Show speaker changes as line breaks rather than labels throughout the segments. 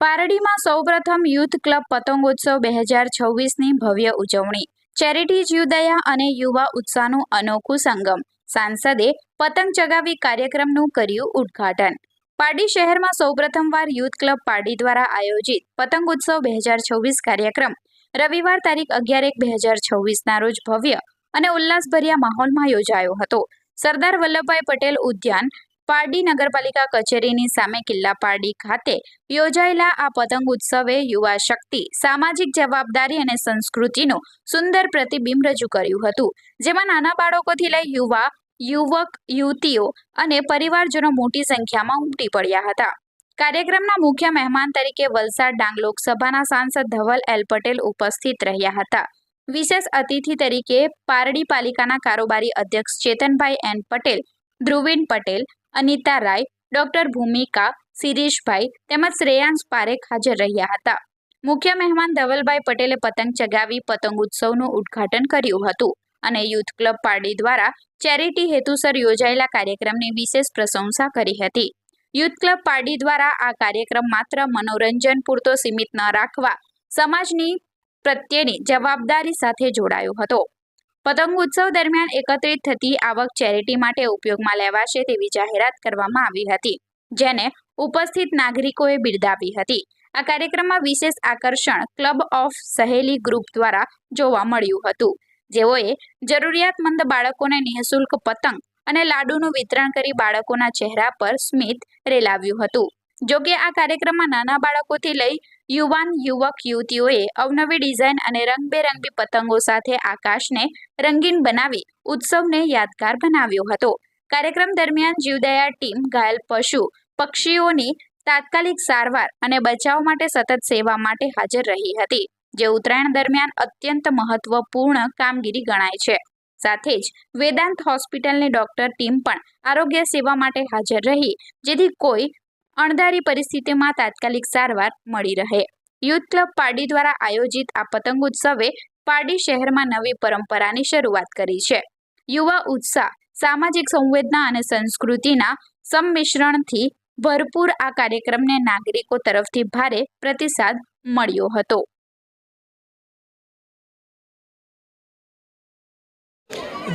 પારડીમાં સૌપ્રથમ youth club પતંગોત્સવ બે હજાર છવ્વીસની ભવ્ય ઉજવણી. ચેરિટી જીવદયા અને યુવા ઉત્સાહનું અનોખું સંગમ. સાંસદે પતંગ ચગાવી કાર્યક્રમનું કર્યું ઉદ્ઘાટન. પારડી શહેરમાં સૌપ્રથમવાર યુથ ક્લબ પારડી દ્વારા આયોજિત પતંગ ઉત્સવ બે હજાર છવ્વીસ કાર્યક્રમ. રવિવાર તારીખ અગિયાર એક બે હજાર છવ્વીસના રોજ ભવ્ય અને ઉલ્લાસભર્યા માહોલમાં યોજાયો હતો. સરદાર વલ્લભભાઈ પટેલ ઉદ્યાન પારડી નગરપાલિકા કચેરીની સામે કિલ્લા પારડી ખાતે યોજાયેલા આ પતંગ ઉત્સવે યુવા શક્તિ, સામાજિક જવાબદારી અને સંસ્કૃતિનું સુંદર પ્રતિબિંબ રજૂ કર્યું હતું. જેમાં નાના બાળકોથી લઈ યુવા, યુવક, યુવતીઓ અને પરિવારજનો મોટી સંખ્યામાં ઉમટી પડ્યા હતા. કાર્યક્રમના મુખ્ય મહેમાન તરીકે વલસાડ ડાંગ લોકસભાના સાંસદ ધવલ એલ પટેલ ઉપસ્થિત રહ્યા હતા. વિશેષ અતિથિ તરીકે પારડી પાલિકાના કારોબારી અધ્યક્ષ ચેતનભાઈ એન પટેલ, ધ્રુવીન પટેલ અનિતા રાય, ડોક્ટર ભૂમિકા, શિરીષભાઈ તેમજ શ્રેયાંશ પારેખ હાજર રહ્યા હતા. મુખ્ય મહેમાન ધવલભાઈ પટેલે પતંગ ચગાવી પતંગ ઉત્સવનું ઉદ્ઘાટન કર્યું હતું અને યુથ ક્લબ પાર્ટી દ્વારા ચેરિટી હેતુસર યોજાયેલા કાર્યક્રમની વિશેષ પ્રશંસા કરી હતી. યુથ ક્લબ પાર્ટી દ્વારા આ કાર્યક્રમ માત્ર મનોરંજન પૂરતો સીમિત ન રાખવા, સમાજની પ્રત્યેની જવાબદારી સાથે જોડાયો હતો. પતંગ ઉત્સવ દરમિયાન એકત્રિત થતી આવક ચેરિટી માટે ઉપયોગમાં લેવાશે તેવી જાહેરાત કરવામાં આવી હતી, જેને ઉપસ્થિત નાગરિકોએ બિરદાવી હતી. આ કાર્યક્રમમાં વિશેષ આકર્ષણ ક્લબ ઓફ સહેલી ગ્રુપ દ્વારા જોવા મળ્યું હતું. જેઓએ જરૂરિયાતમંદ બાળકોને નિઃશુલ્ક પતંગ અને લાડુનું વિતરણ કરી બાળકોના ચહેરા પર સ્મિત રેલાવ્યું હતું. જોકે આ કાર્યક્રમમાં નાના બાળકોથી લઈ યુવાન, યુવક, યુવતીઓએ અવનવી ડિઝાઇન અને રંગબેરંગી પતંગો સાથે આકાશને રંગીન બનાવી ઉત્સવને યાદગાર બનાવ્યો હતો. કાર્યક્રમ દરમિયાન જીવદયા ટીમ, ઘાયલ પશુ, પક્ષીઓની તાત્કાલિક સારવાર અને બચાવ માટે સતત સેવા માટે હાજર રહી હતી, જે ઉત્તરાયણ દરમિયાન અત્યંત મહત્વપૂર્ણ કામગીરી ગણાય છે. સાથે જ વેદાંત હોસ્પિટલની ડોક્ટર ટીમ પણ આરોગ્ય સેવા માટે હાજર રહી, જેથી કોઈ અણધારી પરિસ્થિતિમાં તાત્કાલિક સારવાર મળી રહે. યુથ ક્લબ પારડી દ્વારા આયોજિત આ પતંગ ઉત્સવે પારડી શહેરમાં નવી પરંપરાની શરૂઆત કરી છે. યુવા ઉત્સાહ, સામાજિક સંવેદના અને સંસ્કૃતિના સંમિશ્રણથી ભરપૂર આ કાર્યક્રમને નાગરિકો તરફથી ભારે પ્રતિસાદ મળ્યો હતો.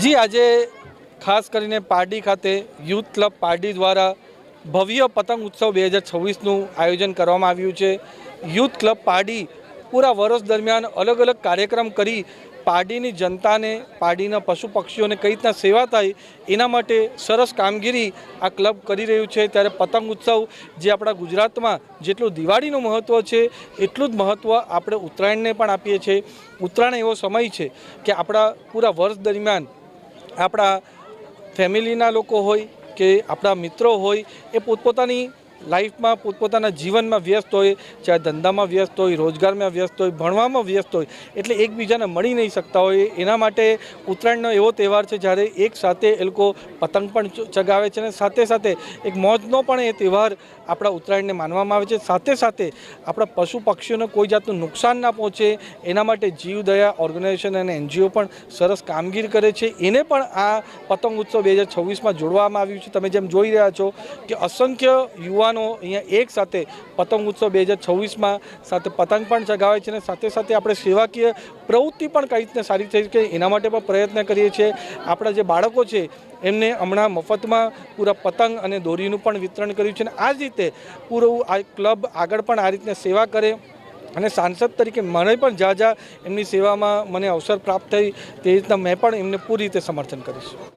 જી, આજે ખાસ કરીને પારડી ખાતે યુથ ક્લબ પારડી દ્વારા ભવ્ય પતંગ ઉત્સવ બે હજાર છવ્વીસનું આયોજન કરવામાં આવ્યું છે. યુથ ક્લબ પારડી પૂરા વર્ષ દરમિયાન અલગ અલગ કાર્યક્રમ કરી પારડીની જનતાને પારડીના પશુ પક્ષીઓને કઈ રીતના સેવા થાય એના માટે સરસ કામગીરી આ ક્લબ કરી રહ્યું છે. ત્યારે પતંગ ઉત્સવ જે આપણા ગુજરાતમાં જેટલું દિવાળીનું મહત્ત્વ છે, એટલું જ મહત્ત્વ આપણે ઉત્તરાયણને પણ આપીએ છીએ. ઉત્તરાયણ એવો સમય છે કે આપણા પૂરા વર્ષ દરમિયાન આપણા ફેમિલીના લોકો હોય કે આપણા મિત્રો હોય એ પોતપોતાની લાઈફમાં પોતપોતાના જીવનમાં વ્યસ્ત હોય, ચાહે ધંધામાં વ્યસ્ત હોય, રોજગારમાં વ્યસ્ત હોય, ભણવામાં વ્યસ્ત હોય, એટલે એકબીજાને મળી નહીં શકતા હોય, એના માટે ઉત્તરાયણનો એવો તહેવાર છે જ્યારે એક સાથે એ લોકો પતંગ પણ ચગાવે છે અને સાથે સાથે એક મોજનો પણ એ તહેવાર આપણા ઉત્તરાયણને માનવામાં આવે છે. સાથે સાથે આપણા પશુ પક્ષીઓને કોઈ જાતનું નુકસાન ના પહોંચે, એના માટે જીવદયા ઓર્ગેનાઇઝેશન અને એનજીઓ પણ સરસ કામગીરી કરે છે. એને પણ આ પતંગ ઉત્સવ બે હજાર છવ્વીસમાં જોડવામાં આવ્યું છે. તમે જેમ જોઈ રહ્યા છો કે અસંખ્ય યુવાનો અહીંયા એક સાથે પતંગ ઉત્સવ બે હજાર છવ્વીસમાં સાથે પતંગ પણ ચગાવે છે અને સાથે સાથે આપણે સેવાકીય પ્રવૃત્તિ પણ કઈ રીતના સારી થઈ શકે એના માટે પણ પ્રયત્ન કરીએ છીએ. આપણા જે બાળકો છે, એમને હમણાં મફતમાં પૂરા પતંગ અને દોરીનું પણ વિતરણ કર્યું છે અને આ જ રીતે પૂરું આ ક્લબ આગળ પણ આ રીતના સેવા કરે અને સાંસદ તરીકે મને પણ જા જા એમની સેવામાં મને અવસર પ્રાપ્ત થઈ. તે રીતના મેં પણ એમને પૂરી રીતે સમર્થન કરીશ.